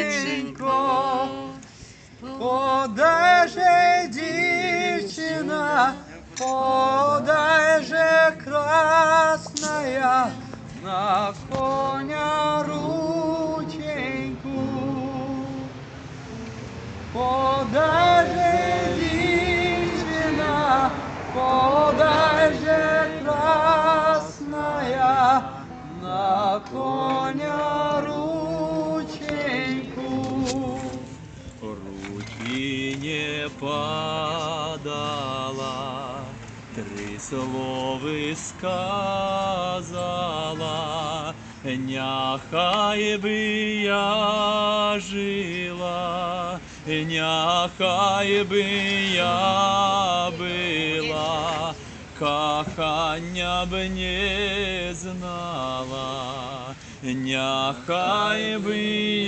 Дівчинко, подай же дівчина, подай же красная на коня рученьку. Подай падала, три слови сказала, няхай би я жила, няхай би я била, кохання б не знала, няхай би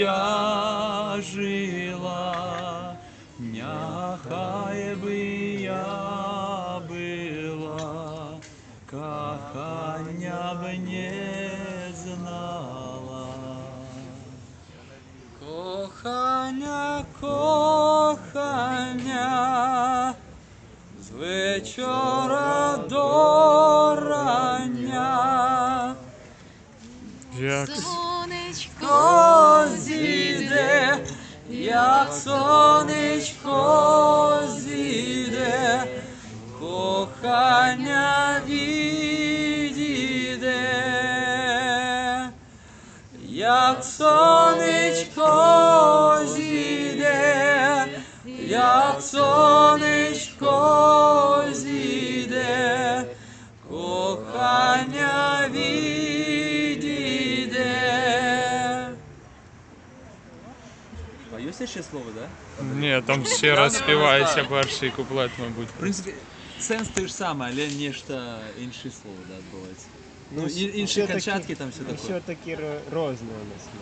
я жила, не знала. Кохання, кохання, з вечора до рання. Як Сонечко зійде, як сонечко зійде, кохання як сонечко зійде, як сонечко зійде, кохання відійде. А є ще слово, так? Да? ні, там ще раз співається перший куплет, мабуть. В принципі, сенс той ж самий, але нечто інше слово да, відбувається. Ну, і- інші все-таки- кончатки там все таке. Все-таки ро- розне у нас. ну.